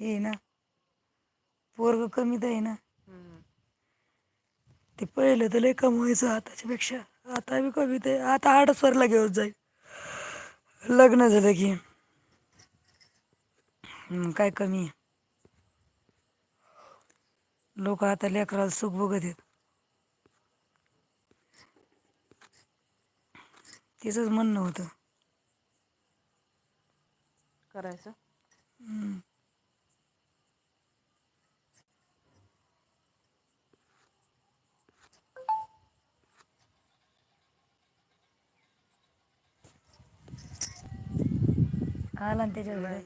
हे ना पोरग कमी तर आहे ना. ते पहिलं तर लय कमवायचं आताच्या पेक्षा आता बी कमी ते आता आडसवरला घेऊन जाईल. लग्न झालं की. काय कमी आहे? लोक आता लेकराला सुख बघत आहेत. तिचंच म्हणणं होतं. करायचं? आला ना त्याच्याकडे.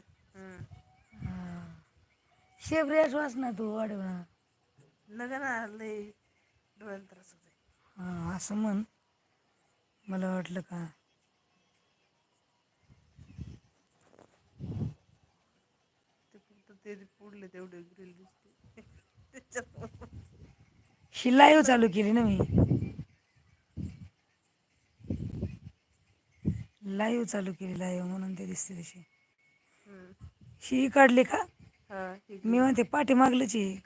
शेपरेस वाच ना तू वाढवणार नका ना लय डोळ्याला त्रास होते हां असं म्हण. मला वाटलं का? ते फक्त ते पुढले तेवढे ग्रिल दिसते. त्याच्यात ही लाईव्ह चालू केली ना मी. लाईव्ह चालू केली लाईव्ह म्हणून ते दिसते तशी. ही काढली का? हा ठीक मी म्हणते पाठी मागलीच आहे.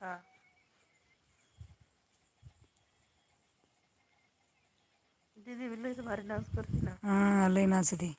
हा. दीदी लयच भारी डान्स करते ना. हां लई नाच ती